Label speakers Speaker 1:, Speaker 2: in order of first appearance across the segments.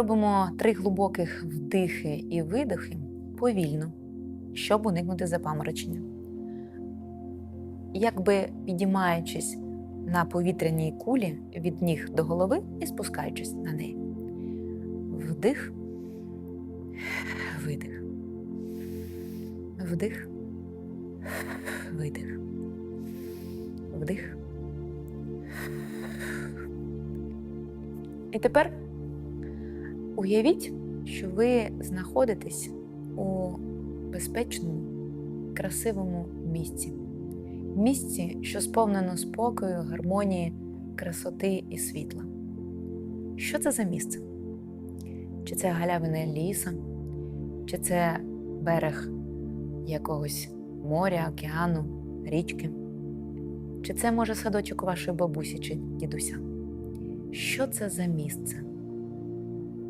Speaker 1: Робимо три глибоких вдихи і видихи повільно, щоб уникнути запаморочення. Якби підіймаючись на повітряній кулі від ніг до голови і спускаючись на неї. Вдих, видих. Вдих, видих. Вдих. І тепер уявіть, що ви знаходитесь у безпечному, красивому місці. Місці, що сповнено спокою, гармонії, красоти і світла. Що це за місце? Чи це галявина ліса, чи це берег якогось моря, океану, річки? Чи це може садочок вашої бабусі чи дідуся? Що це за місце?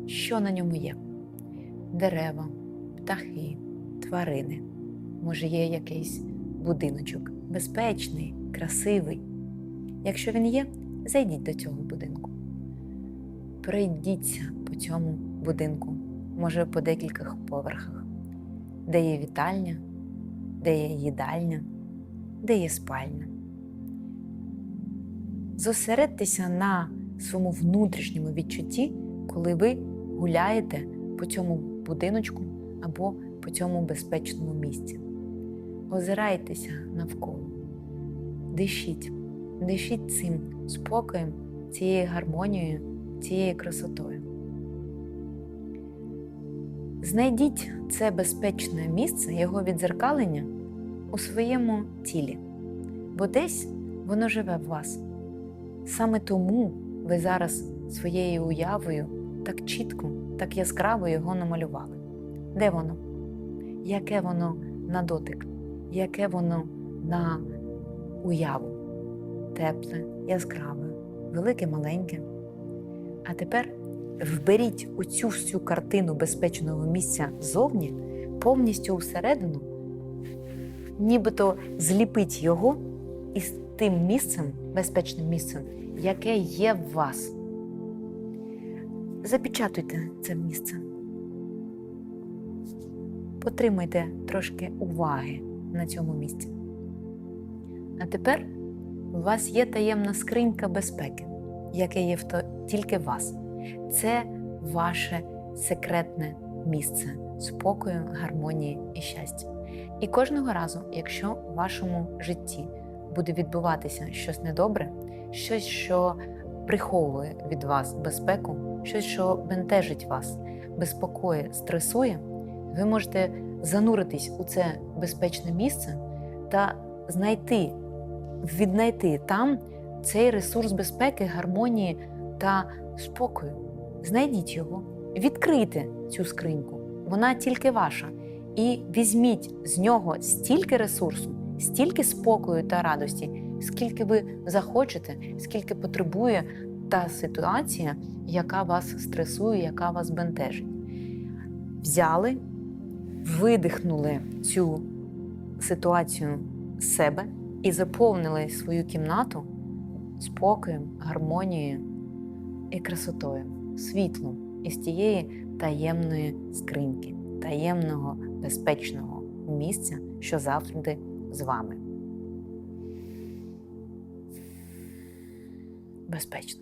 Speaker 1: Що на ньому є? Дерева, птахи, тварини. Може, є якийсь будиночок, безпечний, красивий. Якщо він є, зайдіть до цього будинку. Пройдіться по цьому будинку, може по декількох поверхах, де є вітальня, де є їдальня, де є спальня. Зосередьтеся на своєму внутрішньому відчутті, коли ви гуляєте по цьому будиночку або по цьому безпечному місці. Озирайтеся навколо, дишіть, дишіть цим спокоєм, цією гармонією, цією красотою. Знайдіть це безпечне місце, його відзеркалення у своєму тілі, бо десь воно живе в вас. Саме тому ви зараз своєю уявою так чітко, так яскраво його намалювали. Де воно? Яке воно на дотик? Яке воно на уяву? Тепле, яскраве, велике, маленьке. А тепер вберіть у цю всю картину безпечного місця зовні, повністю усередину, нібито зліпіть його із тим місцем, безпечним місцем, яке є в вас. Запечатуйте це місце. Потримайте трошки уваги на цьому місці. А тепер у вас є таємна скринька безпеки, яке є в то тільки вас. Це ваше секретне місце спокою, гармонії і щастя. І кожного разу, якщо в вашому житті буде відбуватися щось недобре, щось, що приховує від вас безпеку, щось, що бентежить вас, безпокоє, стресує, ви можете зануритись у це безпечне місце та знайти, віднайти там цей ресурс безпеки, гармонії та спокою. Знайдіть його, відкрийте цю скриньку, вона тільки ваша. І візьміть з нього стільки ресурсу, стільки спокою та радості, скільки ви захочете, скільки потребує та ситуація, яка вас стресує, яка вас бентежить. Взяли, видихнули цю ситуацію з себе і заповнили свою кімнату спокоєм, гармонією і красотою, світлом із тієї таємної скриньки, таємного безпечного місця, що завжди з вами. Безпечно.